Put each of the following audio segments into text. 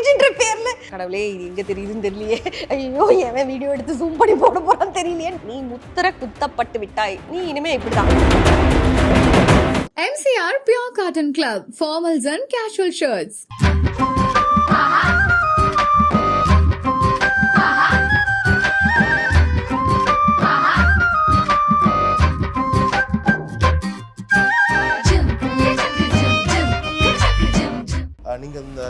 லாங்குவேஜ்ன்ற பேர்ல கடவுளே இது எங்க தெரியுதுன்னு தெரியலையே. ஐயோ எவன் வீடியோ எடுத்து ஜூம் பண்ணி போட போறான்னு தெரியலையே. நீ முத்திர குத்தப்பட்டு விட்டாய். நீ இனிமே இப்படிதான். MCR Pure Cotton Club, formals and casual shirts.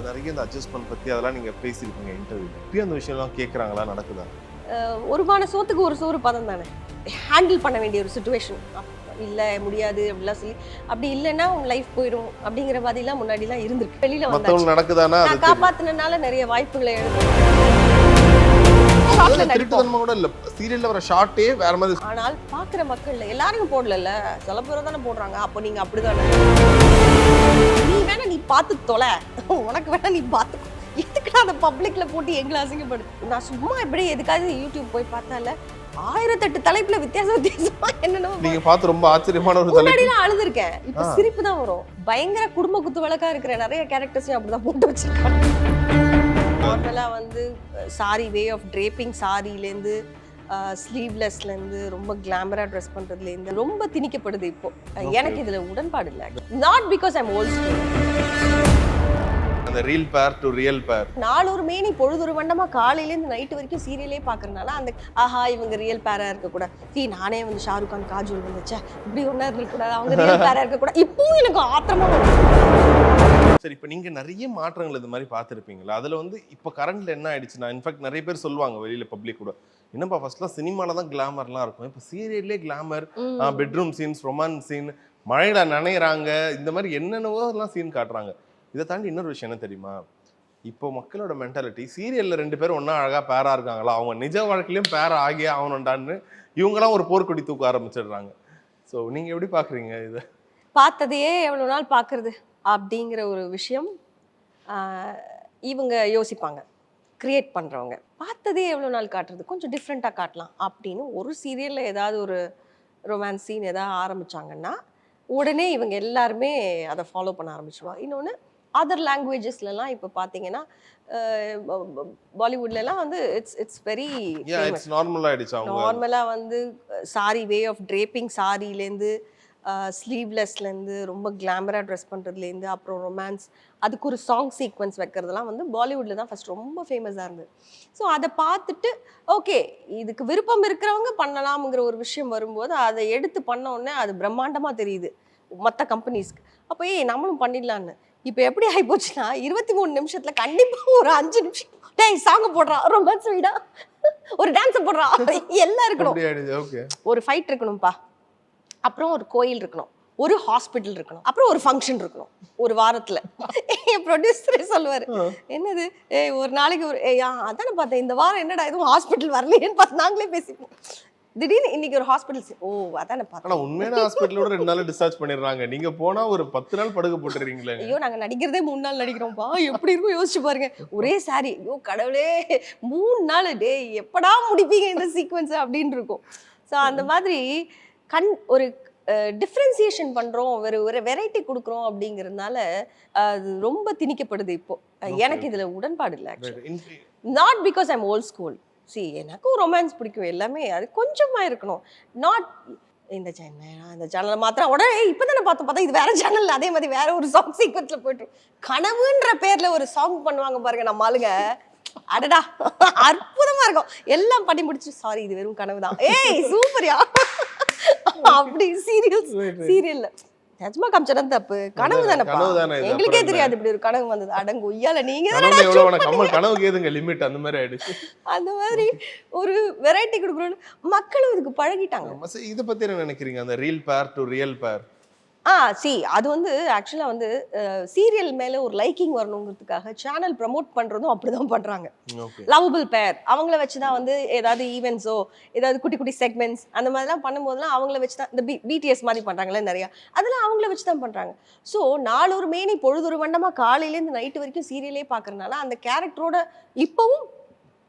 நிறைய இந்த அட்ஜஸ்ட்மெண்ட் பத்தி அதெல்லாம் நீங்க பேசியிருப்பீங்க இன்டர்வியூ இப்பயும் அந்த விஷயம்லாம் கேட்குறாங்களா நடக்குதா? அஹ் ஒரு பான சோத்துக்கு ஒரு சோறு பதம் தானே. ஹேண்டில் பண்ண வேண்டிய ஒரு சுச்சுவேஷன் இல்ல முடியாது அப்படிலாம் சொல்லி அப்படி இல்லைன்னா உன் லைஃப் போயிடும் அப்படிங்கிற மாதிரிலாம் முன்னாடிலாம் இருந்திருக்கு. வெளியில மத்தவங்க நடக்குதானா. காப்பாத்தினால நிறைய வாய்ப்புகளை எழுதும் கூட இல்ல. சீரியல்ல வர ஷார்ட்டே வேற மாதிரி ஆனால் பாக்குற மக்கள்ல எல்லாரும் போடல சில பேர் தானே போடுறாங்க. அப்போ நீங்க அப்படிதானே நீ வேணா நீ பார்த்து தொலை. உனக்கு வேணா நீ பார்த்து எதுக்குடா அந்த பப்ளிக்ல போட்டு எங்களை அசிங்கப்படுது? நான் சும்மா இப்படி எதுக்காவது யூடியூப் போய் பார்த்தால ஆயிரத்தெட்டு தலைப்புல வித்தியாச வித்தியாசமா என்னென்ன நீங்க பார்த்து ரொம்ப ஆச்சரியமான ஒரு தலைப்பு. முன்னாடிலாம் அழுதுருக்கேன். இப்ப. சிரிப்பு தான் வரும். பயங்கர குடும்ப குத்து வழக்கா இருக்கிற நிறைய கேரக்டர்ஸையும் அப்படிதான் போட்டு வச்சிருக்காங்க. நார்மலா வந்து சாரி வே ஆஃப் ட்ரேப்பிங் சாரிலேருந்து ஸ்லீவ்லெஸ்லேருந்து ரொம்ப கிளாமரா ட்ரெஸ் பண்றதுலேருந்து ரொம்ப திணிக்கப்படுது இப்போ. Okay. எனக்கு இதுல உடன்பாடு இல்லை. நாட் பிகாஸ் ஐம் ஓல்ட் அந்த reel pair to real pair நாலொரு மேனி பொழுதொரு வண்டமா காலையிலேருந்து நைட்டு வரைக்கும் சீரியலே பார்க்கறனால அந்த ஆஹா இவங்க ரியல் பேரா இருக்கக்கூடாது. சீ நானே வந்து ஷாருக் கான் காஜோல் வந்துச்சே இப்படி ஒன்றா இருக்கக்கூடாது அவங்க ரியல் பேரா இருக்கக்கூடாது. இப்பவும் எனக்கு ஆத்திரமா சரி இப்போ நீங்க நிறைய மாற்றங்கள் இது மாதிரி பார்த்துருப்பீங்களா? அதுல வந்து இப்போ கரண்ட்ல என்ன ஆயிடுச்சுன்னா இன்ஃபேக்ட் நிறைய பேர் சொல்லுவாங்க வெளியில பப்ளிக் கூட என்னப்பா ஃபர்ஸ்ட்லாம் சினிமால தான் கிளாமர்லாம் இருக்கும். இப்போ சீரியல்லே glamour. Bedroom scenes romance scene மழையில நனையிறாங்க இந்த மாதிரி என்னென்னவோ எல்லாம் சீன் காட்டுறாங்க. இதை தாண்டி இன்னொரு விஷயம் என்ன தெரியுமா? இப்போ மக்களோட மென்டாலிட்டி சீரியல்ல ரெண்டு பேரும் ஒண்ணா அழகா பேரா இருக்காங்களா? அவங்க நிஜ வாழ்க்கையிலயும் பேரா ஆகியே ஆகணும்டான்னு இவங்கெல்லாம் ஒரு போர்க்கொடி தூக்க ஆரம்பிச்சிடுறாங்க. ஸோ நீங்க எப்படி பாக்குறீங்க இதை? பார்த்ததையே எவ்வளோ நாள் பார்க்கறது? அப்படிங்கிற ஒரு விஷயம் இவங்க யோசிப்பாங்க. கிரியேட் பண்ணுறவங்க பார்த்ததே எவ்வளோ நாள் காட்டுறது? கொஞ்சம் டிஃப்ரெண்ட்டாக காட்டலாம் அப்படின்னு ஒரு சீரியலில் ஏதாவது ஒரு ரொமான்ஸ் சீன் ஏதாவது ஆரம்பிச்சாங்கன்னா உடனே இவங்க எல்லாருமே அதை ஃபாலோ பண்ண ஆரம்பிச்சிடுவாங்க இன்னொன்று அதர் லாங்குவேஜஸ்லலாம் இப்போ பார்த்தீங்கன்னா பாலிவுட்லலாம் வந்து இட்ஸ் இட்ஸ் வெரி நார்மலாக வந்து சாரி வே ஆஃப் ட்ரேப்பிங் சாரிலேருந்து ஸ்லீவ்லெஸ்லேருந்து ரொம்ப கிளாமராக ட்ரெஸ் பண்ணுறதுலேருந்து அப்புறம் ரொமான்ஸ் அதுக்கு ஒரு சாங் சீக்வன்ஸ் வைக்கிறதுலாம் வந்து பாலிவுட்டில் தான் ஃபஸ்ட் ரொம்ப ஃபேமஸாக இருந்தது. ஸோ அதை பார்த்துட்டு ஓகே இதுக்கு விருப்பம் இருக்கிறவங்க பண்ணலாம்ங்கிற ஒரு விஷயம் வரும்போது அதை எடுத்து பண்ண உடனே அது பிரம்மாண்டமாக தெரியுது. மற்ற கம்பெனிஸ்க்கு அப்போ ஏய் நம்மளும் பண்ணிடலான்னு இப்போ எப்படி ஆகிப்போச்சுன்னா இருபத்தி மூணு நிமிஷத்தில் கண்டிப்பாக ஒரு அஞ்சு நிமிஷம் டேய் சாங்க போடுறான் ரொமான்ஸ் வீடா ஒரு டான்ஸ் போடுறான் எல்லாம் இருக்கணும் ஒரு ஃபைட் இருக்கணும்ப்பா அப்புறம் ஒரு கோயில் இருக்கணும் ஒரு ஹாஸ்பிட்டல் இருக்கணும் அப்புறம் ஒரு ஃபங்க்ஷன் இருக்கணும் ஒரு வாரத்துல. என் ப்ரொடியூசரே சொல்லுவாரு என்னது? ஏய் ஒரு நாளைக்கு ஒரு ஏய் அதானே பார்த்தேன் இந்த வாரம் என்னடா எதுவும் ஹாஸ்பிட்டல் வரலையேன்னு பார்த்து நாங்களே பேசிப்போம். திடீர்னு இன்னைக்கு ஒரு ஹாஸ்பிட்டல் ஓ அதானே ஆனா பார்த்தேன் உண்மையான ஹாஸ்பிட்டலோட ரெண்டு நாள் டிஸ்சார்ஜ் பண்ணிடுறாங்க. நீங்க போனா ஒரு பத்து நாள் படுக்க போட்டுறீங்களே. ஐயோ நாங்க நடிக்கிறதே மூணு நாள் நடிக்கிறோம்ப்பா எப்படி இருக்கும் யோசிச்சு பாருங்க. ஒரே சாரி ஐயோ கடவுளே. மூணு நாள் டேய் எப்படா முடிப்பீங்க இந்த சீக்வன்ஸ் அப்படின்னு இருக்கும். ஸோ அந்த மாதிரி கண் ஒரு டிஃப்ரென்சியேஷன் பண்றோம் ஒரு ஒரு வெரைட்டி கொடுக்குறோம் அப்படிங்கிறதுனால அது ரொம்ப திணிக்கப்படுது இப்போ. எனக்கு இதுல உடன்பாடு இல்லை actually not because I'm old school C எனக்கும் ரொமான்ஸ் பிடிக்கும். எல்லாமே அது கொஞ்சமா இருக்கணும். நாட் இந்த சேனல் இந்த சேனல் மாத்திரம் உடனே இப்போ தானே பார்த்தோம் பார்த்தா இது வேற சேனல் அதே மாதிரி வேற ஒரு சாங் சீக்வன்ஸ்ல போயிட்டு கனவுன்ற பேர்ல ஒரு சாங் பண்ணுவாங்க பாருங்க நம்ம ஆளுங்க. அடடா அற்புதமா இருக்கும். எல்லாம் பண்ணி முடிச்சு சாரி இது வெறும் கனவு தான் ஏய் சூப்பரியா அப்படி சீரியல்ஸ் சீரியல்ல நிஜமா காமிச்சதான் தப்பு. கனவு கனவு தானே எங்களுக்கே? தெரியாது இப்படி ஒரு கனவு வந்தது. அடங்கு ஒய்யால நீங்க. கனவுக்கு ஏதுங்க லிமிட் அந்த மாதிரி ஆயிடுச்சு. அந்த மாதிரி ஒரு வெரைட்டி கொடுக்குறோன்னு மக்களும் இதுக்கு பழகிட்டாங்க. இத பத்தி என்ன நினைக்கிறீங்க? அந்த ரீல் பேர் டு ரியல் பேர் ஆ சி அது வந்து ஆக்சுவலாக வந்து சீரியல் மேலே ஒரு லைக்கிங் வரணுங்கிறதுக்காக சேனல் ப்ரமோட் பண்ணுறதும் அப்படிதான் பண்றாங்க. ஓகே லவபிள் பேர் அவங்கள வச்சு தான் வந்து ஏதாவது ஈவெண்ட்ஸோ ஏதாவது குட்டி குட்டி செக்மெண்ட்ஸ் அந்த மாதிரிலாம் பண்ணும்போதெல்லாம் அவங்கள வச்சு தான் இந்த பி பிடிஎஸ் மாதிரி பண்ணுறாங்களே நிறையா. அதெல்லாம் அவங்கள வச்சு தான் பண்ணுறாங்க ஸோ நாலொரு மேனி பொழுதொரு வண்டமாக காலையிலேருந்து நைட்டு வரைக்கும் சீரியலே பார்க்கறனால அந்த கேரக்டரோட இப்போவும்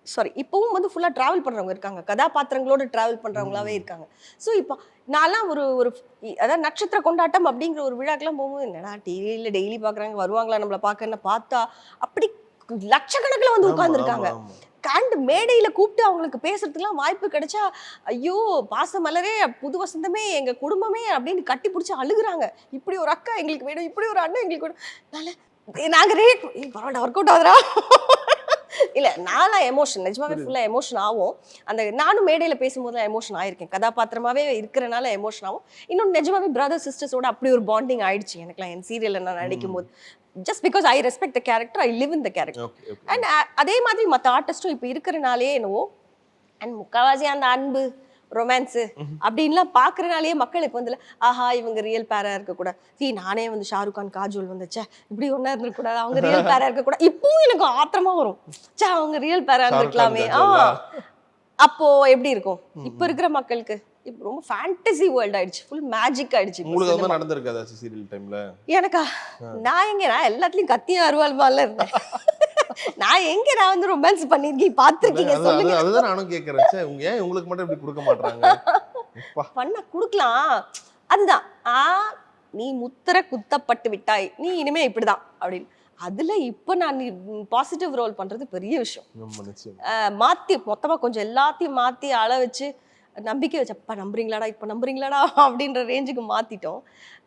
சாரி இப்போவும் வந்து ஃபுல்லாக ட்ராவல் பண்ணுறவங்க இருக்காங்க. கதாபாத்திரங்களோட ட்ராவல் பண்ணுறவங்களாவே இருக்காங்க. ஸோ இப்போ நான்லாம் ஒரு ஒரு அதாவது நட்சத்திர கொண்டாட்டம் அப்படிங்கிற ஒரு விழாக்கெல்லாம் போகும்போது என்னடா டிவியில் டெய்லி பார்க்குறாங்க வருவாங்களா நம்மளை பார்க்கன்னு பார்த்தா அப்படி லட்சக்கணக்கில் வந்து ஆமா. கண்டு மேடையில கூப்பிட்டு அவங்களுக்கு பேசுறதுக்குலாம் வாய்ப்பு கிடைச்சா ஐயோ பாச மலரே புது வசந்தமே எங்க குடும்பமே அப்படின்னு கட்டி பிடிச்சி அழுகுறாங்க. இப்படி ஒரு அக்கா எங்களுக்கு வேணும் இப்படி ஒரு அண்ணன் எங்களுக்கு வேணும். நல்ல நாங்க ரே பரவாயில்ல ஒர்க் அவுட் ஆகுதுரா இல்ல நான்லாம் எமோஷன் நிஜமாவே ஃபுல்லா எமோஷன் ஆகும். அந்த நானும் மேடையில பேசும்போது எமோஷன் ஆயிருக்கேன். கதாபாத்திரமாவே இருக்கிறனால எமோஷன் ஆகும். இன்னொன்று நிஜமாவே பிரதர் சிஸ்டர்ஸோட அப்படி ஒரு பாண்டிங் ஆயிடுச்சு. எனக்குலாம் என் சீரியல்ல நான் நடிக்கும் போது just because I respect the character I live in the character. And அதே மாதிரி மற்ற ஆர்டிஸ்டும் இப்போ இருக்கிறனாலே என்னவோ அண்ட் முக்கால்வாசி அந்த அன்பு ரொமான்ஸு அப்படின்லாம் பார்க்கறனாலே மக்கள் இப்போ வந்து ஆஹா இவங்க ரியல் பேரா இருக்கக்கூடாது சீ நானே வந்து ஷாருக் கான் காஜோல் வந்துச்சே இப்படி ஒன்றா இருந்திருக்கூடாது அவங்க ரியல் பேரா இருக்கக்கூடாது இப்பவும் எனக்கு ஆத்திரமா வரும். சே அவங்க ரியல் பேரா ஷாருக் கான் இருந்திருக்கலாமே. ஆ? அப்போ எப்படி இருக்கும்? இப்போ இருக்கிற மக்களுக்கு இப்போ ரொம்ப ஃபேண்டசி வேர்ல்ட் ஆயிடுச்சு. ஃபுல் மேஜிக் ஆயிடுச்சு உங்களுக்கு அது cinema. மாதிரி நடந்திருக்கு ஏதாச்சும் சீரியல் டைம்ல எனக்கா? நான் எங்க நான் எல்லாத்துலயும் கத்தியும் அருவாள்மால இருந்தேன். நான் எங்க நான் வந்து ரொமான்ஸ் பண்ணிருக்கேன் பாத்திருக்கீங்க சொல்லுங்க. அது- அதுதான் நானும் கேக்குறேன். உங்க ஏன் உங்களுக்கு மட்டும் இப்படி கொடுக்க மாட்டாங்க பண்ண குடுக்கலாம். அதுதான் ஆ நீ முத்திர குத்தப்பட்டு விட்டாய். நீ இனிமே இப்படிதான் அப்படின்னு. அதுல இப்ப நான் பாசிட்டிவ் ரோல் பண்றது பெரிய விஷயம். மாத்தி மொத்தமா கொஞ்சம் எல்லாத்தையும் மாத்தி அள வச்சு நம்பிக்கை வச்சு அப்பா நம்புறீங்களாடா? இப்ப நம்புறீங்களாடா? அப்படின்ற ரேஞ்சுக்கு மாத்திட்டோம்.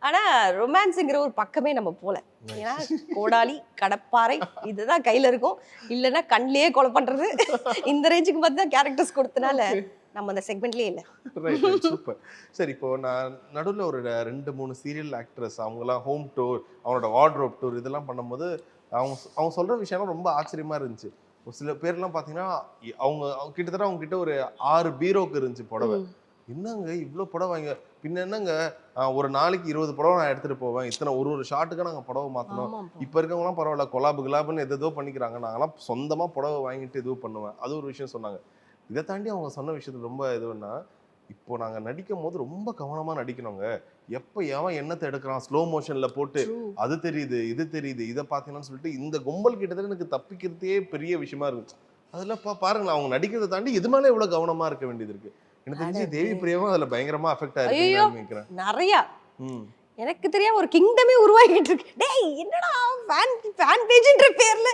ஆனா ரொமான்ஸுங்கிற ஒரு பக்கமே நம்ம போல. ஏன்னா கோடாலி கடப்பாறை இதுதான் கையில இருக்கும். இல்லைன்னா கண்ணிலேயே கொலை பண்றது. இந்த ரேஞ்சுக்கு பார்த்து தான் கேரக்டர்ஸ் கொடுத்தனால நம்ம அந்த செக்மெண்ட்லயே இல்லை. சூப்பர் சரி இப்போ நான் நடுவில் ஒரு ரெண்டு மூணு சீரியல் ஆக்ட்ரஸ் அவங்கலாம் ஹோம் டூர் அவங்களோட வார்ட்ரோப் டூர் இதெல்லாம் பண்ணும்போது அவங்க அவங்க சொல்ற விஷயம்லாம் ரொம்ப ஆச்சரியமா இருந்துச்சு. ஒரு சில பேர்லாம் பார்த்தீங்கன்னா அவங்க அவங்க கிட்டத்தட்ட அவங்க கிட்ட ஒரு ஆறு பீரோக்கு இருந்துச்சு புடவை. என்னங்க இவ்வளோ புடவை வாங்க பின்ன என்னங்க ஒரு நாளைக்கு இருபது புடவை நான் எடுத்துட்டு போவேன். இத்தனை ஒரு ஒரு ஷாட்டுக்கு நாங்கள் புடவை மாற்றணும். இப்போ இருக்கவங்களாம் பரவாயில்ல கொலாபு கிலாபுன்னு எதோ பண்ணிக்கிறாங்க. நாங்களாம் சொந்தமாக புடவை வாங்கிட்டு இது பண்ணுவேன். அது ஒரு விஷயம் சொன்னாங்க. இதை தாண்டி அவங்க சொன்ன விஷயத்துல ரொம்ப இதுன்னா இப்போ நாங்க நடிக்கும் போது ரொம்ப கவனமா நடிக்கணுங்க. எப்ப எவன் எண்ணத்தை எடுக்கிறான்? ஸ்லோ மோஷன்ல போட்டு. அது தெரியுது இது தெரியுது இதை பார்த்தீங்கன்னு சொல்லிட்டு இந்த கும்பல் கிட்டத்தட்ட எனக்கு தப்பிக்கிறதே பெரிய விஷயமா இருக்கு அதுல பாருங்களேன் அவங்க நடிக்கிறதை தாண்டி இது மேல எவ்வளவு கவனமா இருக்க வேண்டியது இருக்கு. எனக்கு தெரிஞ்சு தேவி பிரியாவும் அதுல பயங்கரமா அஃபெக்ட் நினைக்கிறேன். நிறையா. எனக்கு தெரியாம ஒரு கிங்டமே உருவாகிட்டு இருக்கு. டேய் என்னடா ஃபேன் ஃபேன் பேஜ்ன்ற பேர்ல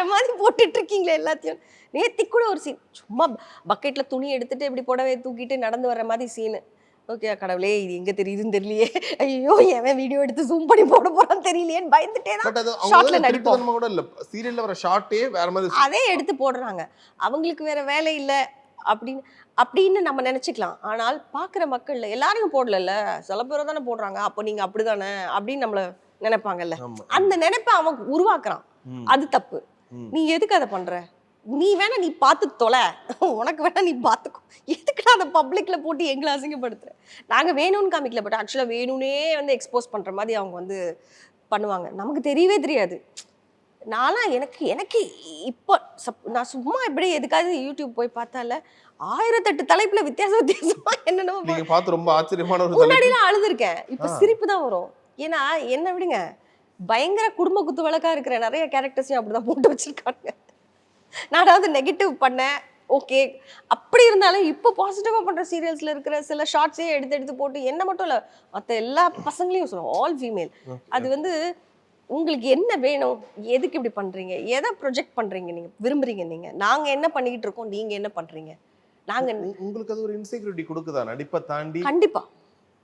வேற மாதிரி போட்டுட்டு இருக்கீங்களே எல்லாத்தையும். நேத்தி கூட ஒரு சீன் சும்மா பக்கெட்ல துணி எடுத்துட்டு இப்படி புடவை தூக்கிட்டு நடந்து வர்ற மாதிரி சீனு ஓகே கடவுளே இது எங்க தெரியுதுன்னு தெரியலையே. ஐயோ எவன் வீடியோ எடுத்து ஜூம் பண்ணி போட போறான்னு தெரியலையேன்னு பயந்துட்டே தான் அவங்க நடிப்போம். கூட இல்ல. சீரியல்ல வர ஷார்ட்டே வேற மாதிரி அதே எடுத்து போடுறாங்க. அவங்களுக்கு வேற வேலை இல்ல. அப்படின்னு அப்படின்னு நம்ம நினைச்சுக்கலாம். ஆனால் பார்க்குற மக்கள்ல எல்லாரையும் போடல சில பேர் தானே போடுறாங்க. அப்போ நீங்க அப்படிதானே? அப்படின்னு நம்மள நினைப்பாங்கல்ல. அந்த நினைப்பை அவன் உருவாக்குறான். அது தப்பு. நீ எதுக்கு அதை பண்ற? நீ வேணா நீ பார்த்து தொலை. உனக்கு வேணா நீ பார்த்துக்கோ. எதுக்குடா அதை பப்ளிக்ல போட்டு எங்களை அசிங்கப்படுத்துற? நாங்க வேணும்னு காமிக்கல பட் ஆக்சுவலா வேணும்னே வந்து எக்ஸ்போஸ் பண்ற மாதிரி அவங்க வந்து பண்ணுவாங்க. நமக்கு தெரியவே தெரியாது. நான்லாம் எனக்கு எனக்கு இப்போ சப் நான் சும்மா எப்படி எதுக்காவது யூடியூப் போய் பார்த்தால ஆயிரத்தெட்டு தலைப்புல வித்தியாச வித்தியாசமா என்னென்னமோ பார்த்து ரொம்ப ஆச்சரியமான முன்னாடிலாம் அழுதுருக்கேன். இப்ப. சிரிப்பு தான் வரும். ஏன்னா என்ன விடுங்க? பயங்கர குடும்ப குத்து வழக்கா இருக்கிற நிறைய கேரக்டர்ஸையும் அப்படிதான் போட்டு வச்சிருக்காங்க. நான் அதாவது நெகட்டிவ் பண்ணேன். ஓகே அப்படி இருந்தாலும் இப்போ பாசிட்டிவா பண்ற சீரியல்ஸ்ல இருக்கிற சில ஷார்ட்ஸே எடுத்து எடுத்து போட்டு என்ன மட்டும் இல்ல மத்த எல்லா பசங்களையும் சொல்லுவோம் ஆல் ஃபீமேல் அது வந்து உங்களுக்கு என்ன வேணும் எதுக்கு இப்படி பண்றீங்க எதை ப்ரொஜெக்ட் பண்றீங்க நீங்க விரும்புறீங்க நீங்க? நாங்க என்ன பண்ணிக்கிட்டு இருக்கோம் நீங்க என்ன பண்றீங்க? நாங்க உங்களுக்கு அது ஒரு இன்செக்யூரிட்டி கொடுக்குதா? நடிப்பை தாண்டி? கண்டிப்பா.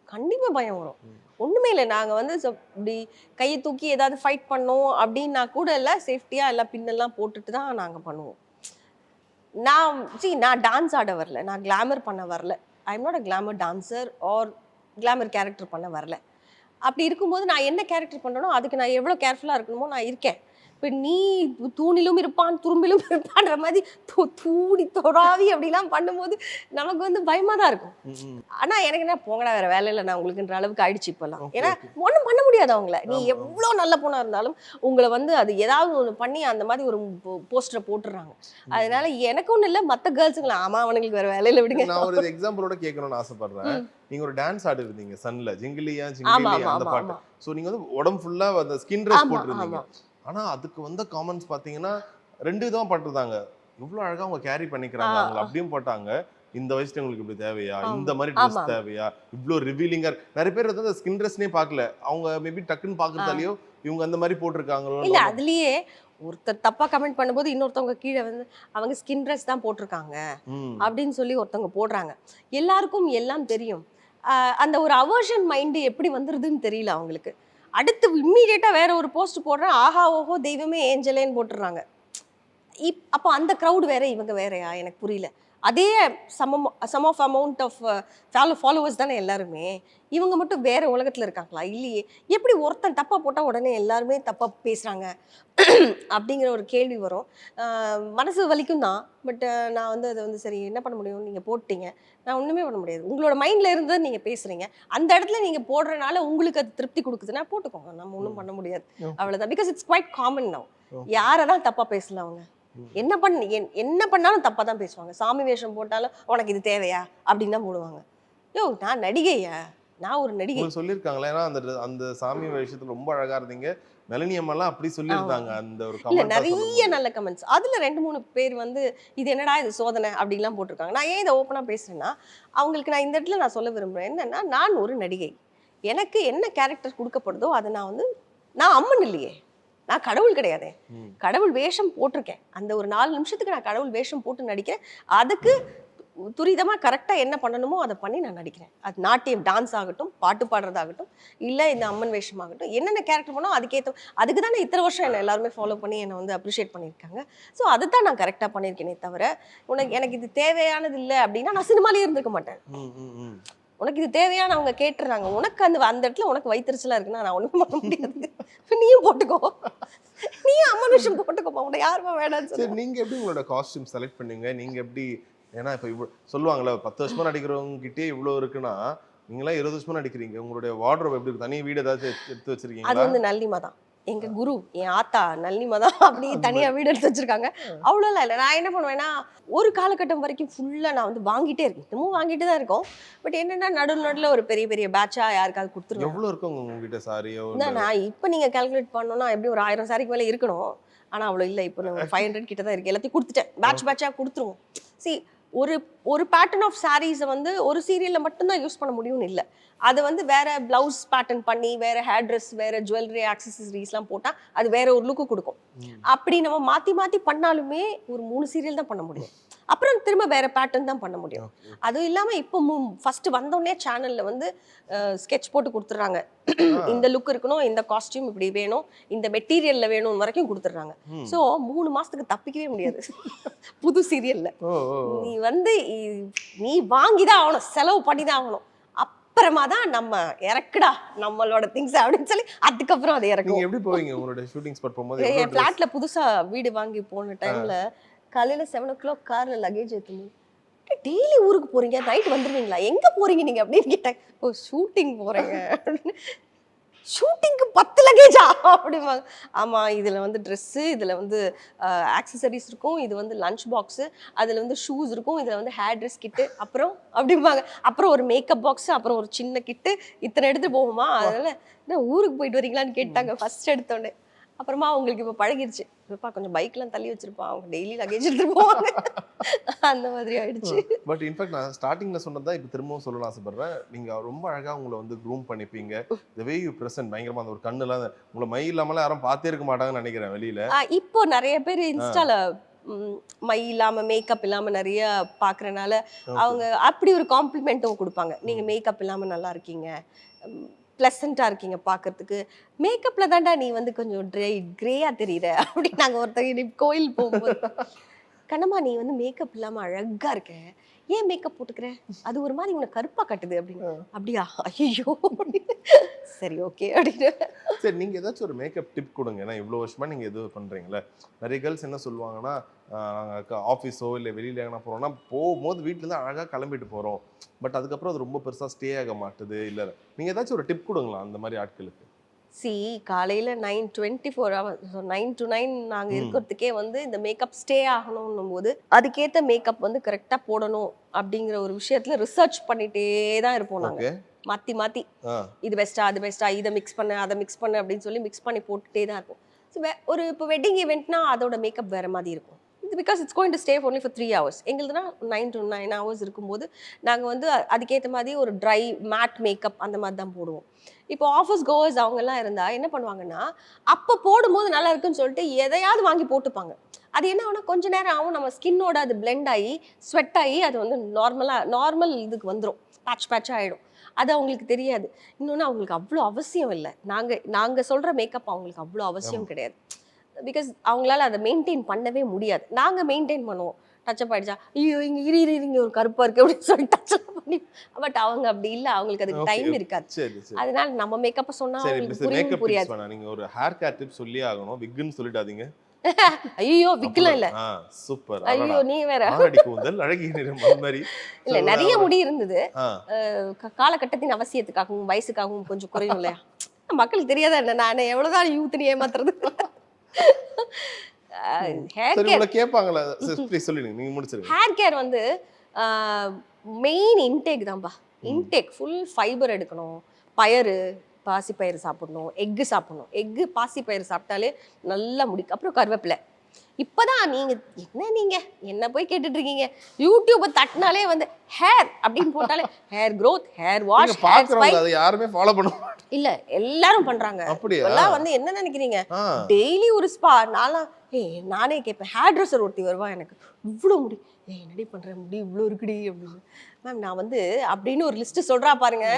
கண்டிப்பா பயம் வரும். ஒன்றுமே இல்லை. நாங்கள் வந்து இப்படி கையை தூக்கி ஏதாவது ஃபைட் பண்ணோம் அப்படின்னா கூட இல்லை சேஃப்டியாக எல்லாம் பின்னெல்லாம் போட்டுட்டு தான் நாங்கள் பண்ணுவோம். நான் சி நான் டான்ஸ் ஆட வரல. நான் கிளாமர் பண்ண வரல. I am not a glamour dancer or glamour character பண்ண வரல. அப்படி இருக்கும்போது நான் என்ன கேரக்டர் பண்ணணும் அதுக்கு நான் எவ்வளோ கேர்ஃபுல்லாக இருக்கணுமோ நான் இருக்கேன். இப்போ நீ தூணிலும் இருப்பான் துரும்பிலும் இருப்பான்ற மாதிரி தூடி தொடாவி அப்படிலாம் பண்ணும்போது நமக்கு வந்து பயமா தான் இருக்கும். ம், ம். ஆனா எனக்கு என்ன போங்கடா வேற வேலை இல்லை நான் உங்களுக்குன்ற அளவுக்கு ஆயிடுச்சு இப்பெல்லாம். ஏன்னா. ஒண்ணும் பண்ண முடியாது அவங்கள. நீ. எவ்வளோ நல்ல பொண்ணா இருந்தாலும் உங்களை வந்து அது ஏதாவது ஒண்ணு பண்ணி அந்த மாதிரி ஒரு போஸ்டரை போட்டுடுறாங்க அதனால எனக்கு ஒண்ணும் இல்ல மத்த கேர்ள்ஸுங்களா ஆமா அவனுங்களுக்கு வேற வேலையில விடுங்க நான் ஒரு எக்ஸாம்பிளோட கேட்கணும்னு ஆசைப்படுறேன். நீங்க ஒரு டான்ஸ் ஆடி இருந்தீங்க சன்ல ஜிங்கிலியா ஜிங்கிலியா அந்த பாட்டு. சோ நீங்க வந்து உடம்பு ஃபுல்லா அந்த ஸ்கின் ட்ரெஸ் போட்டிருந்தீங்க. ஆமா. ஆனா அதுக்கு வந்த காமெண்ட்ஸ் பாத்தீங்கன்னா ரெண்டு விதமா பட்டிருந்தாங்க. இவ்வளவு அழகா அவங்க கேரி பண்ணிக்கிறாங்க அவங்க. அப்படியும் போட்டாங்க. இந்த வயசுல உங்களுக்கு இப்படி தேவையா. இந்த மாதிரி ட்ரெஸ். தேவையா? இவ்ளோ ரிவீலிங்கா நிறைய பேர் வந்து அந்த ஸ்கின் ட்ரெஸ்னே பார்க்கல. அவங்க மேபி டக்குன்னு பாக்குறதாலயோ இவங்க அந்த மாதிரி போட்டிருக்காங்களோ இல்ல அதுலயே ஒருத்தர் தப்பா கமெண்ட் பண்ணும்போது இன்னொருத்தவங்க கீழே வந்து அவங்க ஸ்கின் ட்ரெஸ் தான் போட்டிருக்காங்க. அப்படின்னு சொல்லி ஒருத்தவங்க போடுறாங்க. எல்லாருக்கும் எல்லாம் தெரியும். அந்த ஒரு அவர்ஷன் மைண்டு எப்படி வந்துருதுன்னு தெரியல அவங்களுக்கு. அடுத்து இம்மீடியட்டா வேற ஒரு போஸ்ட் போடுறேன். ஆஹா ஓஹோ தெய்வமே ஏஞ்சலேன்னு போட்டுடுறாங்க. இப் அப்போ அந்த க்ரௌட் வேற இவங்க வேறயா? எனக்கு புரியல. அதே சமம் sum of amount of follow followers தானே எல்லாருமே? இவங்க மட்டும் வேற உலகத்துல இருக்காங்களா? இல்லையே. எப்படி ஒருத்தன் தப்பா போட்டா உடனே எல்லாருமே தப்பா பேசுறாங்க? அப்படிங்கிற ஒரு கேள்வி வரும். மனசு வலிக்கும் தான். பட் நான் வந்து அதை வந்து சரி என்ன பண்ண முடியும்? நீங்க போட்டீங்க. நான் ஒண்ணுமே பண்ண முடியாது. உங்களோட மைண்ட்ல இருந்து நீங்க பேசுறீங்க. அந்த இடத்துல நீங்க போடுறனால உங்களுக்கு அது திருப்தி கொடுக்குதுன்னா போட்டுக்கோங்க. நம்ம ஒன்றும் பண்ண முடியாது. அவ்வளவுதான். Because it's quite common now யாரை தான் தப்பா பேசல அவங்க? என்ன பண்ண என்- என்ன பண்ணாலும் தப்பா தான் பேசுவாங்க. சாமி வேஷம் போட்டாலும் உனக்கு இது தேவையா? அப்படின்னு தான் போடுவாங்க. யோ நான் நடிகையா? நான் ஒரு நடிகை. சொல்லியிருக்காங்களா? ஏன்னா அந்த அந்த சாமி விஷயத்துல ரொம்ப அழகா இருந்தீங்க. மெலனியம் எல்லாம் அப்படி சொல்லியிருந்தாங்க அந்த ஒரு கமெண்ட் நிறைய நல்ல கமெண்ட்ஸ் அதுல ரெண்டு மூணு பேர் வந்து இது என்னடா இது சோதனை? அப்படிலாம் போட்டிருக்காங்க. நான் ஏன் இதை ஓப்பனா பேசுறேன்னா அவங்களுக்கு நான் இந்த இடத்துல நான் சொல்ல விரும்புறேன் என்னன்னா நான் ஒரு நடிகை. எனக்கு என்ன கேரக்டர் கொடுக்கப்படுதோ அதை நான் வந்து நான் அம்மன் இல்லையே. நான் கடவுள் கிடையாதே. கடவுள் வேஷம் போட்டிருக்கேன். அந்த ஒரு நாலு நிமிஷத்துக்கு நான் கடவுள் வேஷம் போட்டு நடிக்கிறேன். அதுக்கு துரிதமா கரெக்டா என்ன பண்ணணுமோ அதை பண்ணி நான் நடிக்கிறேன். அது நாட்டியம் டான்ஸ் ஆகட்டும் பாட்டு பாடுறதாகட்டும் இல்ல இந்த அம்மன் வேஷம் ஆகட்டும் என்னென்ன கேரக்டர் பண்ணோ அதுக்கேற்ற அதுக்கு தானே இத்தனை வருஷம் என்ன எல்லாருமே ஃபாலோ பண்ணி என்னை வந்து அப்ரிஷியேட் பண்ணியிருக்காங்க. ஸோ அதை தான் நான் கரெக்டாக பண்ணியிருக்கேனே தவிர உனக்கு எனக்கு இது தேவையானது இல்லை அப்படின்னா நான் சினிமாலேயே இருந்திருக்க மாட்டேன். உனக்கு இது தேவையான அவங்க கேட்டுறாங்க. உனக்கு அந்த அந்த இடத்துல உனக்கு வயிற்றுச்சலா இருக்குன்னா நான் ஒண்ணும் பண்ண முடியாது. நீயும் போட்டுக்கோ. நீயும் அம்மன் விஷயம் போட்டுக்கோப்பா உன்னை யாருமா வேணாம்னு சரி சொல்லு. நீங்க எப்படி உங்களோட காஸ்டியூம் செலக்ட் பண்ணீங்க? நீங்க எப்படி ஏன்னா இப்ப இவ்வளவு சொல்லுவாங்கல்ல பத்து வருஷமா நடிக்கிறவங்க கிட்டே இவ்வளவு இருக்குன்னா நீங்களாம் இருபது வருஷமா நடிக்கிறீங்க. உங்களுடைய வார்ட்ரோப் எப்படி இருக்கு? தனி வீடு ஏதாச்சும் எடுத்து- எடுத்து அது வந்து நல்லிமா தான் எங்க குரு என் ஆத்தா நல்லிமா தான் அப்படி தனியா வீடு எடுத்து வச்சிருக்காங்க. அவ்வளோலாம் இல்லை. நான் என்ன பண்ணுவேன்னா ஒரு காலகட்டம் வரைக்கும் ஃபுல்லா நான் வந்து வாங்கிட்டே இருக்கேன். இன்னமும் வாங்கிட்டு தான் இருக்கோம். பட் என்னன்னா நடுவில் நடுவில் ஒரு பெரிய பெரிய பேட்சா யாருக்காவது கொடுத்துருவேன் எவ்வளவு இருக்கு உங்க உங்ககிட்ட சாரியோ நான் இப்போ நீங்கள் கால்குலேட் பண்ணோம்னா எப்படி ஒரு ஆயிரம் சாரிக்கு மேலே இருக்கணும். ஆனால் அவ்வளோ இல்லை. இப்போ நான் ஃபைவ் ஹண்ட்ரட் கிட்ட தான் இருக்கு எல்லாத்தையும் கொடுத்துட்டேன். பேட்ச் பேட்சாக கொடுத்துருவோம். சி ஒரு ஒரு பேட்டர்ன் ஆஃப் சாரீஸை வந்து ஒரு சீரியலில் மட்டும்தான் யூஸ் பண்ண முடியும்னு இல்லை. அது வந்து வேற பிளவுஸ் பேட்டர்ன் பண்ணி வேற ஹேர் ட்ரெஸ் வேற ஜுவல்லரி ஆக்சசரிஸ்லாம் போட்டால் அது வேற ஒரு லுக்கு கொடுக்கும். அப்படி நம்ம மாற்றி மாற்றி பண்ணாலுமே ஒரு மூணு சீரியல் தான் பண்ண முடியும். அப்புறம் திரும்ப வேற பேட்டர்ன் தான் பண்ண முடியும். அதுவும் இல்லாமல் இப்போ ஃபர்ஸ்ட் வந்தோடனே சேனலில் வந்து ஸ்கெட்ச் போட்டு கொடுத்துட்றாங்க. இந்த லுக் இருக்கணும் இந்த காஸ்டியூம் இப்படி வேணும் இந்த மெட்டீரியல்ல வேணும் வரைக்கும் கொடுத்துட்றாங்க. ஸோ மூணு மாசத்துக்கு தப்பிக்கவே முடியாது. புது சீரியல்ல. நீ வந்து நீ வாங்கி தான் ஆகணும் செலவு பண்ணி தான் ஆகணும். அப்புறமா தான் நம்ம இறக்குடா நம்மளோட திங்ஸ் அப்படின்னு சொல்லி அதுக்கப்புறம் அதை இறக்கும். எப்படி போவீங்க உங்களுடைய ஷூட்டிங் ஸ்பாட் போகும்போது? என் ஃப்ளாட்ல புதுசா வீடு வாங்கி போன டைம்ல காலையில செவன் ஓ கிளாக் கார்ல லக்கேஜ் ஏற்றும்போது டெய்லி ஊருக்கு போறீங்க? நைட் வந்துருவீங்களா எங்க போறீங்க நீங்க? அப்படின்னு கேட்டேன் ஓ ஷூட்டிங் போறேங்க. ஷூட்டிங்க்கு பத்து லக்கேஜா அப்படிம்பாங்க. ஆமா இதுல வந்து ட்ரெஸ்ஸு இதுல வந்து ஆக்சசரிஸ் இருக்கும். இது வந்து லஞ்ச் பாக்ஸு அதுல வந்து ஷூஸ் இருக்கும். இதுல வந்து ஹேர் ட்ரெஸ் கிட்டு அப்புறம் அப்படிம்பாங்க. அப்புறம் ஒரு மேக்கப் பாக்ஸ் அப்புறம் ஒரு சின்ன கிட்டு இத்தனை எடுத்து போகுமா? அதனால என்ன ஊருக்கு போயிட்டு வரீங்களான்னு கேட்டாங்க. ஃபர்ஸ்ட் எடுத்தோடனே அப்புறமா அவங்களுக்கு இப்போ பழகிருச்சு. இப்பா கொஞ்சம் பைக்லாம் தள்ளி வச்சிருப்பா அவங்க டெய்லி லக்கேஜ் எடுத்துட்டு போவாங்க. அந்த மாதிரி ஆயிடுச்சு. பட் இன்ஃபேக்ட் நான் ஸ்டார்டிங்ல சொன்னதான் இப்போ திரும்பவும் சொல்லலாம் ஆசைப்படுறேன். நீங்க ரொம்ப அழகா உங்களை வந்து க்ரூம் பண்ணிப்பீங்க. The way you present பயங்கரமா அந்த ஒரு கண்ணுலாம் உங்களை மை இல்லாமலாம் யாரும் பார்த்தே இருக்க மாட்டாங்கன்னு நினைக்கிறேன் வெளியில. இப்போ நிறைய பேர் இன்ஸ்டால ம், மை இல்லாம மேக்கப் இல்லாம நிறைய பாக்குறனால அவங்க அப்படி ஒரு காம்ப்ளிமெண்ட்டும் கொடுப்பாங்க. நீங்க மேக்கப் இல்லாம நல்லா இருக்கீங்க. ப்ளசண்ட்டாக இருக்கீங்க பார்க்கிறதுக்கு. மேக்கப்ல தான்டா நீ வந்து கொஞ்சம் ட்ரை கிரேயா தெரியுற அப்படின்னு நாங்க ஒருத்தங்க நீ கோயில் போகும்போது. கண்ணம்மா நீ வந்து மேக்கப் இல்லாம அழகா இருக்க. ஏன் மேக்கப் போட்டுக்கிற? அது ஒரு மாதிரி உனக்கு கருப்பா கட்டுது அப்படின்னு. அப்படியா? ஐயோ சரி ஓகே அப்படின்னு. சரி நீங்க ஏதாச்சும் ஒரு மேக்கப் டிப் கொடுங்க. ஏன்னா இவ்வளவு வருஷமா நீங்க இது பண்றீங்களே நிறைய கேர்ள்ஸ் என்ன சொல்லுவாங்கன்னா ஆஃபீஸோ இல்லை வெளியில எங்கன்னா போறோம்னா போகும்போது வீட்டுல இருந்து அழகா கிளம்பிட்டு போறோம். பட் அதுக்கப்புறம் அது ரொம்ப பெருசா ஸ்டே ஆக மாட்டுது இல்ல நீங்க ஏதாச்சும் ஒரு டிப் கொடுங்களா அந்த மாதிரி ஆட்களுக்கு. சி காலையில nine twenty four hours nine to nine நாங்க ம். இருக்கிறதுக்கே வந்து இந்த மேக்கப் ஸ்டே ஆகணும்னும் போது அதுக்கேத்த மேக்கப் வந்து கரெக்டா போடணும் அப்படிங்கிற ஒரு விஷயத்துல ரிசர்ச் பண்ணிட்டே தான் இருப்போம் நாங்க. ஓகே மாத்தி மாத்தி. ஆ. இது பெஸ்ட்டா அது பெஸ்ட்டா இதை மிக்ஸ் பண்ண அதை மிக்ஸ் பண்ண அப்படின்னு சொல்லி மிக்ஸ் பண்ணி போட்டுட்டே தான் இருக்கும் ஸோ ஒரு இப்போ வெட்டிங் ஈவெண்ட்னா அதோட மேக்கப் வேற மாதிரி இருக்கும். இது because it's going to stay only for three hours எங்களுதுனா nine to nine hours இருக்கும்போது நாங்கள் வந்து அதுக்கேற்ற மாதிரி ஒரு ட்ரை மேட் மேக்கப் அந்த மாதிரி தான் போடுவோம். இப்போ ஆஃபீஸ் கோவர்ஸ் அவங்கெல்லாம் இருந்தா என்ன பண்ணுவாங்கன்னா அப்போ போடும்போது நல்லா இருக்குன்னு சொல்லிட்டு எதையாவது வாங்கி போட்டுப்பாங்க. அது என்ன ஆகும்னா கொஞ்ச நேரம் ஆகும் நம்ம ஸ்கின்னோட அது பிளெண்ட் ஆகி ஸ்வெட் ஆகி அது வந்து நார்மலாக நார்மல் இதுக்கு வந்துடும் பேட்ச் பேட்சாக ஆகிடும் அது அவங்களுக்கு தெரியாது. இன்னொன்று அவங்களுக்கு அவ்வளோ அவசியம் இல்லை. நாங்கள் நாங்கள் சொல்கிற மேக்கப் அவங்களுக்கு அவ்வளோ அவசியம் கிடையாது. பிகாஸ் அவங்களால அதை மெயின்டைன் பண்ணவே முடியாது. நாங்கள் மெயின்டைன் பண்ணுவோம். டச்சப் ஆயிடுச்சா? ஐயோ இங்கே இரு இரு இங்கே ஒரு கருப்பாக இருக்கு அப்படின்னு சொல்லி டச்சப் பண்ணி. பட் அவங்க அப்படி இல்லை. அவங்களுக்கு அதுக்கு. டைம் இருக்காது. அதனால நம்ம மேக்கப்பை சொன்னா அவங்களுக்கு மேக்கப் புரியாது. டிப்ஸ் வேணாம். நீங்க ஒரு ஹேர் கேர் டிப் சொல்லி ஆகணும். விக்குன்னு சொல்லிட்டாதீங்க ஐயோ விக்கலாம் இல்ல. சூப்பர் ஐயோ நீ வேற. ஆரடி கூந்தல் அழகிய நிறம் மாதிரி இல்ல நிறைய முடி இருந்தது. காலகட்டத்தின் அவசியத்துக்காகவும் வயசுக்காகவும் கொஞ்சம் குறையும் இல்லையா? மக்களுக்கு தெரியாதா என்ன? நான் எவ்வளவுதான் யூத்னு ஏமாத்துறது. ஹேர் கேர் கேட்பாங்களா? ப்ளீஸ் சொல்லிடுங்க நீங்க முடிச்சிருங்க. ஹேர் கேர் வந்து மெயின் இன்டேக் தான்ப்பா இன்டேக் ஃபுல் ஃபைபர் எடுக்கணும். பயறு பாசிப்பயிறு சாப்பிடணும். எக்கு சாப்பிடணும். எக்கு பாசிப்பயிறு சாப்பிட்டாலே நல்லா முடிக்கும் அப்புறம் கருவேப்பிலை. இப்போதான் நீங்க என்ன நீங்க? என்ன போய் கேட்டுட்டு இருக்கீங்க யூடியூப்பை தட்டினாலே வந்து ஹேர் அப்படின்னு போட்டாலே ஹேர் growth ஹேர் வாஷ் பாக்குறவங்க அதை யாருமே ஃபாலோ பண்ண. இல்ல எல்லாரும் பண்றாங்க. இப்பெல்லாம் வந்து என்ன நினைக்கிறீங்க? டெய்லி ஒரு ஸ்பா நான்லாம் ஏய் நானே கேட்பேன் ஹேர் ட்ரெஸ்ஸர் ஒருத்தி வருவா எனக்கு. இவ்வளோ முடி ஏய் என்னடி பண்ற? முடி இவ்வளோ இருக்குடி அப்படின்னு. மேம் நான் வந்து அப்படின்னு ஒரு லிஸ்ட் சொல்றா பாருங்க.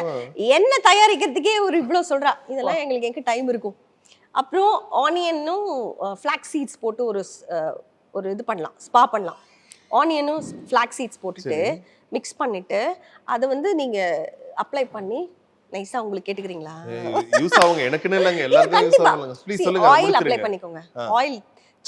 என்ன தயாரிக்கிறதுக்கே ஒரு இவ்வளோ சொல்றா. இதெல்லாம் எங்களுக்கு எங்க டைம் இருக்கும். அப்புறம் ஆனியனும் ஃப்ளாக் சீட்ஸ் போட்டு ஒரு ஒரு இது பண்ணலாம் ஸ்பா பண்ணலாம். ஆனியனும் ஃப்ளாக் சீட்ஸ் போட்டுட்டு மிக்ஸ் பண்ணிட்டு அதை வந்து நீங்க அப்ளை பண்ணி நைஸா உங்களுக்கு கேட்டுக்கிறீங்களா? யூஸ் ஆகுங்க. எனக்குன்னு இல்லைங்க. எல்லாருக்கும் யூஸ் கண்டிப்பா. ஆகுங்க. ப்ளீஸ் சொல்லுங்க ஆயில் அப்ளை பண்ணிக்கோங்க. ஆயில்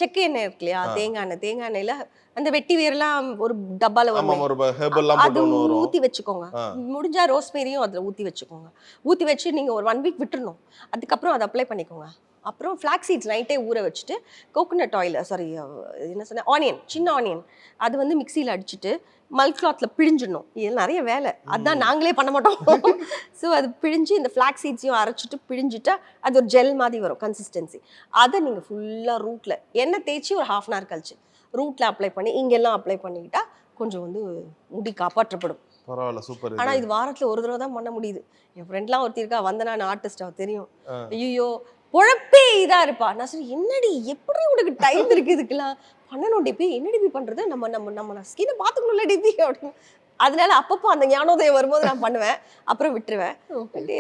செக்கு எண்ணெய் இருக்கு இல்லையா? தேங்காய் எண்ணெய் தேங்காய் எண்ணெயில அந்த வெட்டி வேர்லாம் ஒரு டப்பால வரும். ஒரு ஹெர்பல்லாம் அது ஊத்தி வச்சுக்கோங்க. முடிஞ்சா ரோஸ்மேரியும் அதுல ஊத்தி வச்சுக்கோங்க. ஊத்தி வச்சு நீங்க ஒரு ஒன் வீக் விட்டுறணும். அதுக்கப்புறம் அதை அப்ளை பண்ணிக்கோங்க. அப்புறம் ஃப்ளாக் சீட்ஸ் நைட்டே ஊற வச்சுட்டு கோகோனட் ஆயில் சாரி என்ன சொன்னேன்? ஆனியன் சின்ன ஆனியன் அது வந்து மிக்சியில் அடிச்சுட்டு மல் கிளாத்ல பிழிஞ்சிடணும். இது நிறைய வேலை. அதான் நாங்களே பண்ண மாட்டோம். ஸோ அது பிழிஞ்சு இந்த ஃப்ளாக் சீட்ஸையும் அரைச்சிட்டு பிழிஞ்சிட்டா அது ஒரு ஜெல் மாதிரி வரும் கன்சிஸ்டன்சி அதை நீங்கள் ஃபுல்லாக ரூட்டில் எண்ணெய் தேய்ச்சி ஒரு ஹாஃப் அன் ஹவர் கழிச்சு ரூட்டில் அப்ளை பண்ணி இங்கெல்லாம் அப்ளை பண்ணிக்கிட்டா கொஞ்சம் வந்து முடி காப்பாற்றப்படும். பரவாயில்ல சூப்பர் ஆனா இது. வாரத்துல ஒரு தடவை தான் பண்ண முடியுது. என் ஃப்ரெண்ட்லாம் ஒருத்தி இருக்கா வந்தனா நான் ஆர்டிஸ்ட் அவ தெரியும். ஐயோ பொழப்பே இதா இருப்பா. நான் சரி என்னடி எப்படி உனக்கு டைம் இருக்கு இதுக்கெல்லாம்? பண்ணணும் டிபி என்ன டிபி பண்றது? நம்ம நம்ம நம்ம ஸ்கினை பார்த்துக்கணும்ல டிபி அப்படின்னு. அதனால அப்பப்போ அந்த ஞானோதயம் வரும்போது நான் பண்ணுவேன். அப்புறம் விட்டுருவேன்.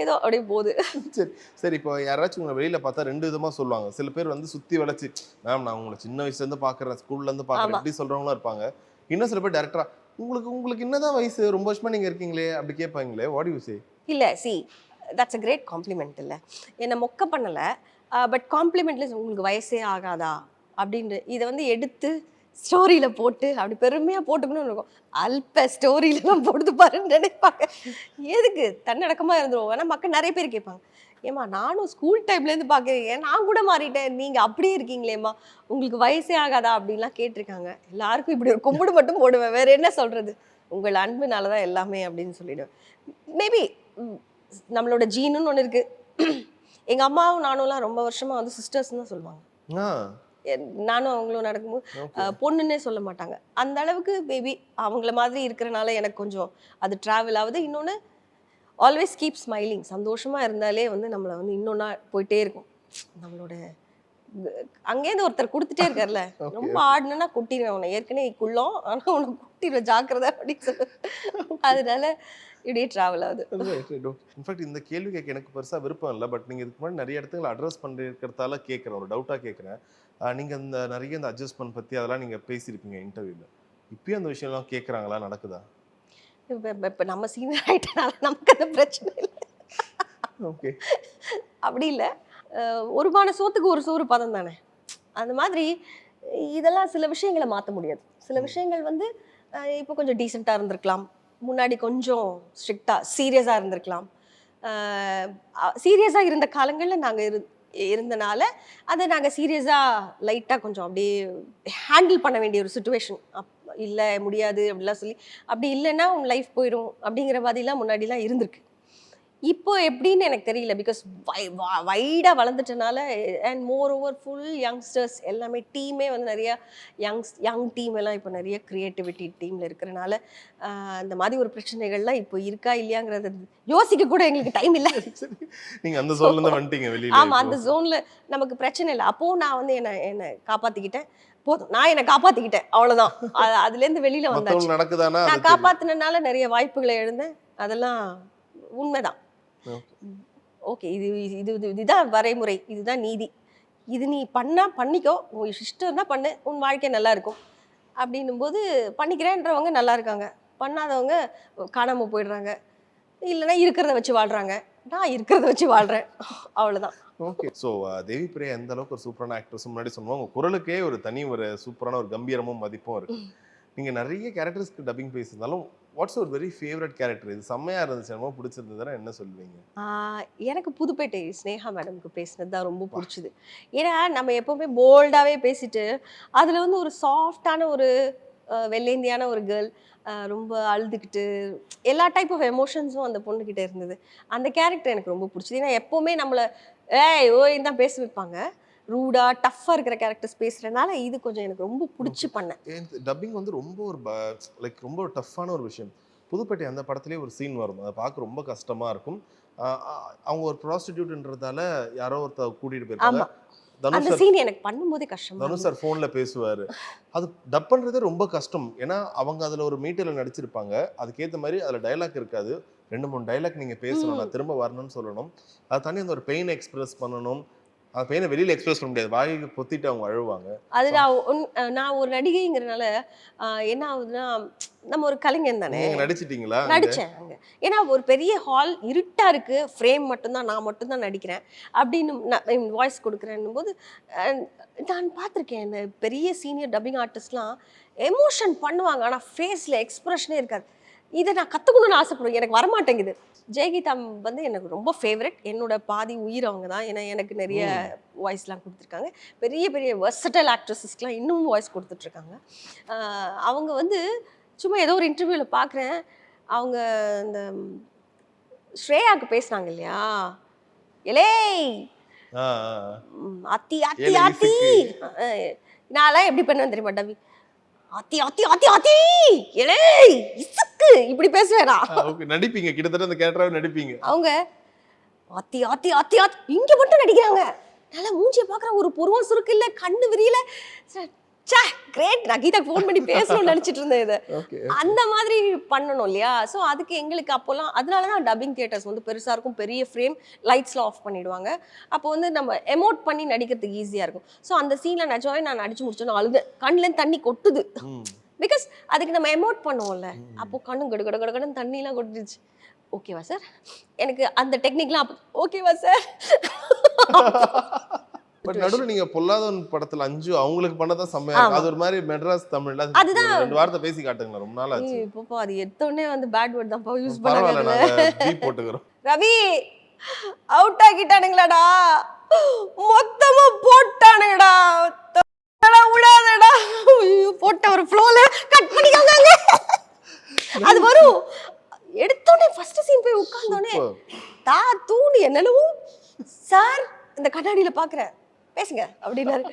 ஏதோ அப்படியே போகுது. சரி சரி இப்போ யாராச்சும் உங்களை வெளியில பார்த்தா ரெண்டு விதமா சொல்லுவாங்க. சில பேர் வந்து சுத்தி வளைச்சு மேம் நான் உங்களை சின்ன வயசுல இருந்து பாக்குறேன் ஸ்கூல்ல இருந்து பாக்குறேன். இப்படி சொல்றவங்களும் இருப்பாங்க. இன்னும் சில பேர் டேரக்டரா உங்களுக்கு உங்களுக்கு என்னதான் வயசு? ரொம்ப வருஷமா நீங்க இருக்கீங்களே. அப்படி கேட்பாங்களே வாட் யூ சே இல்ல சி தட்ஸ் அ கிரேட் காம்ப்ளிமெண்ட் இல்லை. என்னை மொக்க பண்ணலை. பட் காம்ப்ளிமெண்ட்ல உங்களுக்கு வயசே ஆகாதா? அப்படின்ற இதை வந்து எடுத்து ஸ்டோரியில் போட்டு அப்படி பெருமையாக போட்டுக்கணும்னு இருக்கும். அல்ப ஸ்டோரியில போட்டு பாருன்னு நினைப்பாங்க. எதுக்கு? தன்னடக்கமாக இருந்துருவோம். ஏன்னா மக்கள் நிறைய பேர் கேட்பாங்க. ஏம்மா நானும் ஸ்கூல் டைம்லேருந்து பார்க்குறீங்க நான் கூட மாறிட்டேன். நீங்கள் அப்படியே இருக்கீங்களேம்மா. உங்களுக்கு வயசே ஆகாதா? அப்படின்லாம் கேட்டிருக்காங்க. எல்லாருக்கும் இப்படி ஒரு கும்பிடு மட்டும் போடுவேன். வேறு என்ன சொல்கிறது உங்கள் அன்புனால தான் எல்லாமே அப்படின்னு சொல்லிவிடுவேன் மேபி நம்மளோட ஜீனுன்னு ஒன்று இருக்கு. எங்க அம்மாவும் நானும்லாம் ரொம்ப வருஷமா வந்து சிஸ்டர்ஸ் தான் சொல்லுவாங்க. நானும் அவங்களும் நடக்கும்போது பொண்ணுன்னே சொல்ல மாட்டாங்க. அந்த அளவுக்கு பேபி அவங்கள மாதிரி இருக்கிறனால எனக்கு கொஞ்சம் அது ட்ராவல் ஆகுது. இன்னொன்று ஆல்வேஸ் கீப் ஸ்மைலிங் சந்தோஷமா இருந்தாலே வந்து நம்மளை வந்து இன்னொன்னா போயிட்டே இருக்கும். நம்மளோட அங்கேருந்து ஒருத்தர் கொடுத்துட்டே இருக்கார்ல ரொம்ப ஆடினா கொட்டிடுவேன் உன்னை ஏற்கனவே குள்ளம். ஆனா உனக்கு கொட்டிடுவேன் ஜாக்கிரதை அப்படின்னு சொல்லி. அதனால இப்படியே ட்ராவல் ஆகுது. இன்ஃபேக்ட் இந்த கேள்வி கேட்க எனக்கு பெருசா விருப்பம் இல்லை. பட் நீங்க இதுக்கு முன்னாடி நிறைய இடத்துல அட்ரஸ் பண்ணிருக்கிறதால கேட்குறேன். ஒரு டவுட்டா கேட்குறேன். நீங்க இந்த நிறைய இந்த அட்ஜஸ்ட்மெண்ட் பத்தி அதெல்லாம் நீங்க பேசியிருப்பீங்க இன்டர்வியூல இப்பயும் அந்த விஷயம்லாம் கேட்குறாங்களா? நடக்குதா? இப்ப நம்ம சீனியர் ஆயிட்டனால நமக்கு அந்த பிரச்சனை இல்லை. ஓகே அப்படி இல்லை. ஒரு பானை சோத்துக்கு ஒரு சோறு பதம் தானே? அந்த மாதிரி இதெல்லாம் சில விஷயங்களை மாற்ற முடியாது. சில விஷயங்கள் வந்து இப்போ கொஞ்சம் டீசெண்டாக இருந்திருக்கலாம். முன்னாடி கொஞ்சம் ஸ்ட்ரிக்டாக சீரியஸாக இருந்திருக்கலாம். சீரியஸாக இருந்த காலங்களில் நாங்கள் இரு இருந்தனால அதை நாங்கள் சீரியஸாக லைட்டாக கொஞ்சம் அப்படியே ஹேண்டில் பண்ண வேண்டிய ஒரு சுச்சுவேஷன் அப் இல்லை முடியாது அப்படிலாம் சொல்லி அப்படி இல்லைன்னா உன் லைஃப் போயிடும் அப்படிங்கிற மாதிரிலாம் முன்னாடிலாம் இருந்திருக்கு. இப்போ எப்படின்னு எனக்கு தெரியல பிகாஸ் வைடாக வளர்ந்துட்டனால and moreover full youngsters எல்லாமே டீமே வந்து நிறைய யங்ஸ் யங் டீம் எல்லாம் இப்போ நிறைய க்ரியேட்டிவிட்டி டீமில் இருக்கிறனால அந்த மாதிரி ஒரு பிரச்சனைகள்லாம் இப்போ இருக்கா இல்லையாங்கிறது யோசிக்க கூட எங்களுக்கு டைம் இல்லை. சரி. நீங்க அந்த இருந்து வந்துட்டீங்க வெளியில ஆமா அந்த ஜோன்ல நமக்கு பிரச்சனை இல்லை. அப்போ நான் வந்து என்ன என்னை காப்பாத்திக்கிட்டேன். போதும். நான் என்னை காப்பாத்திக்கிட்டேன். அவ்வளவுதான். அ- அதுல இருந்து வெளியில அது நான் காப்பாத்தினால நிறைய வாய்ப்புகளை எழுந்தேன். அதெல்லாம் உண்மைதான். ஓகே இது இது இது- இதுதான் வரைமுறை. இதுதான் நீதி. இது நீ பண்ணா பண்ணிக்கோ. உன் இஷ்டம் தான் பண்ணு. உன் வாழ்க்கை நல்லா இருக்கும் அப்படின்னும் போது பண்ணிக்கிறேன்றவங்க நல்லா இருக்காங்க பண்ணாதவங்க காணாம போயிடுறாங்க. இல்லைன்னா இருக்கிறத வச்சு வாழ்றாங்க. நான் இருக்கிறத வச்சு வாழ்றேன். அவ்வளவுதான். ஓகே ஸோ தேவி பிரியா எந்த அளவுக்கு ஒரு சூப்பரான ஆக்ட்ரஸ் முன்னாடி சொன்னோம் உங்க குரலுக்கே ஒரு தனி ஒரு சூப்பரான ஒரு கம்பீரமும் மதிப்பும் இருக்கு. நீங்க நிறைய கேரக்டர்ஸ்க்கு டப்பிங் பேசியிருந்தாலும் வாட்ஸ் ஒரு வெரி ஃபேவரட் கேரக்டர் இது செம்மையா இருந்துச்சு ரொம்ப பிடிச்சிருந்ததுன்னா என்ன சொல்லுவீங்க? எனக்கு புதுப்பேட்டை ஸ்னேகா மேடம்க்கு பேசினது தான் ரொம்ப பிடிச்சது. ஏன்னா நம்ம எப்பவுமே போல்டாகவே பேசிட்டு அதில் வந்து ஒரு சாஃப்டான ஒரு வெள்ளேந்தியான ஒரு கேர்ள் ரொம்ப அழுதுகிட்டு எல்லா டைப் ஆஃப் எமோஷன்ஸும் அந்த பொண்ணுக்கிட்ட இருந்தது. அந்த கேரக்டர் எனக்கு ரொம்ப பிடிச்சது. ஏன்னா எப்போவுமே நம்மளை ஏய் ஓய் தான் பேச வைப்பாங்க. ரூடாக டஃப்பாக இருக்கிற கேரக்டர்ஸ் பேசுகிறதுனால இது கொஞ்சம் எனக்கு ரொம்ப பிடிச்சி பண்ணேன். டப்பிங் வந்து ரொம்ப ஒரு லைக் ரொம்ப டஃப்பான ஒரு விஷயம். புதுப்பேட்டை அந்த படத்துலேயே ஒரு சீன் வரும். அதை பார்க்க ரொம்ப கஷ்டமா இருக்கும். அவங்க ஒரு ப்ராஸ்டிடியூட்ன்றதால யாரோ ஒருத்தர் கூட்டிட்டு. தனுஷ் அந்த சீன் எனக்கு பண்ணும்போதே கஷ்டமா தனுஷ் சார் ஃபோன்ல பேசுவாரு. அது டப் பண்றதே ரொம்ப கஷ்டம். ஏன்னா அவங்க அதுல ஒரு மீட்டர்ல நடிச்சிருப்பாங்க. அதுக்கேத்த மாதிரி அதுல டைலாக் இருக்காது. ரெண்டு மூணு டைலாக் நீங்க பேசணும். நான் திரும்ப வரணும்னு சொல்லணும். அதை தாண்டி அந்த ஒரு பெயின் எக்ஸ்பிரஸ் பண்ணணும். அந்த பெயினை வெளியில எக்ஸ்பிரஸ் பண்ண முடியாது. வாய்க்கு பொத்திட்டு அவங்க அழுவாங்க. அது நான் நான் ஒரு நடிகைங்கிறனால என்ன ஆகுதுன்னா நம்ம ஒரு கலைஞன் தானே. நடிச்சிட்டீங்களா? நடிச்சேன் அங்க. ஏன்னா ஒரு பெரிய ஹால் இருட்டா இருக்கு. ஃப்ரேம் மட்டும்தான் நான் மட்டும்தான் நடிக்கிறேன். அப்படின்னு வாய்ஸ் கொடுக்குறேன்னும் போது நான் பார்த்துருக்கேன் இந்த பெரிய சீனியர் டப்பிங் ஆர்டிஸ்ட்லாம் எமோஷன் பண்ணுவாங்க. ஆனால் ஃபேஸில் எக்ஸ்பிரஷனே இருக்காது. இதை நான் கற்றுக்கணும்னு ஆசைப்படுவேன். எனக்கு வரமாட்டேங்குது. ஜெயகீதா வந்து எனக்கு ரொம்ப ஃபேவரட் என்னோட பாதி உயிர் அவங்க தான். ஏன்னா எனக்கு நிறைய வாய்ஸ்லாம் கொடுத்துருக்காங்க. பெரிய பெரிய வெர்சட்டல் ஆக்ட்ரஸஸ்க்குலாம் இன்னும் வாய்ஸ் கொடுத்துட்ருக்காங்க. அவங்க வந்து சும்மா ஏதோ ஒரு இன்டர்வியூவில் பார்க்குறேன் அவங்க இந்த ஸ்ரேயாவுக்கு பேசுனாங்க இல்லையா. ம், அத்தி அத்தி அத்தி! நான்லாம் எப்படி பண்ணுவேன் தெரியுமா டவி அத்தி அத்தி அத்தி அத்தி எலேய் இசுக்கு! இப்படி பேசுவேனா. நடிப்பீங்க. கிட்டத்தட்ட அந்த கேரக்டராகவே நடிப்பீங்க. அவங்க அத்தி அத்தி அத்தி அத்தி இங்க மட்டும் நடிக்கிறாங்க. நல்லா மூஞ்சியை பார்க்குற ஒரு புருவம் சுருக்கு இல்ல கண்ணு விரியல. சே! கிரேட் நான் கீதா ஃபோன் பண்ணி பேசணும்னு நினைச்சிட்டு இருந்தேன் இதை. அந்த மாதிரி பண்ணணும் இல்லையா? ஸோ அதுக்கு எங்களுக்கு அப்போல்லாம் அதனால தான் டப்பிங் தியேட்டர்ஸ் வந்து பெருசாக இருக்கும். பெரிய ஃப்ரேம் லைட்ஸ்லாம் ஆஃப் பண்ணிடுவாங்க. அப்போ வந்து நம்ம எமோட் பண்ணி நடிக்கிறதுக்கு ஈஸியாக இருக்கும். ஸோ அந்த சீனில் நிஜமாவே நான் நடிச்சு முடிச்சோன்னு அழுது கண்ணுலேருந்து தண்ணி கொட்டுது. பிகாஸ் அதுக்கு நம்ம எமோட் பண்ணுவோம்ல. அப்போ கண்ணு கடு கடு கடன்னு தண்ணிலாம் கொட்டுச்சு ஓகேவா சார் எனக்கு அந்த டெக்னிக்லாம் ஓகேவா சார் பட் நடுவுல நீங்க பொல்லாதவன் படத்துல அஞ்சு அவங்களுக்கு பண்ணதான் செம்மையா. அது ஒரு மாதிரி மெட்ராஸ் தமிழ்ல அது அதுதான். ரெண்டு வார்த்தை பேசி காட்டுங்களேன் ரொம்ப நாள் ஆச்சு. இப்போப்பா அது எடுத்தோடனே வந்து பேட் வேர்ட் தான்ப்பா யூஸ் பண்ணாங்க போட்டுக்கிறோம். ரவி அவுட் ஆக்கிட்டானுங்களாடா. மொத்தமா போட்டானுங்கடா. விடாதடா. போட்ட ஒரு ஃப்ளோல கட் பண்ணிக்கோங்க. அது வரும். எடுத்தோடனே ஃபர்ஸ்ட் சீன் போய் உட்கார்ந்தோடனே. தா தூணு என்னென்னவோ. சார் இந்த கண்ணாடியில பாக்குறேன். பேசுங்க அப்படின்னாரு.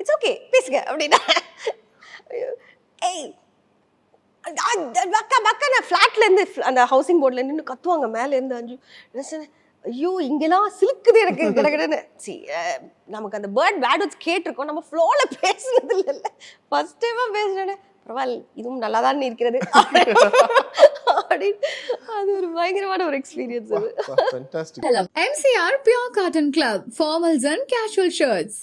இட்ஸ் ஓகே பேசுங்க அப்படின்னா. ஏய் பக்கா பக்கா நான் ஃப்ளாட்லேருந்து அந்த ஹவுசிங் போர்டில் நின்று கத்துவாங்க மேல இருந்து அஞ்சு ஐயோ இங்கெல்லாம் சிலுக்குது எனக்கு கிடக்கிடன்னு சி நமக்கு அந்த பேர்ட் பேட் கேட்டிருக்கோம் நம்ம ஃப்ளோவில் பேசுனது இல்லைல்ல ஃபர்ஸ்ட் டைமாக பேசுனேன். பரவாயில்ல இதுவும் நல்லா தான் இருக்கிறது. அப்படின்னு அது ஒரு பயங்கரமான ஒரு எக்ஸ்பீரியன்ஸ் அது MCR Pure Cotton Club, formals and casual shirts.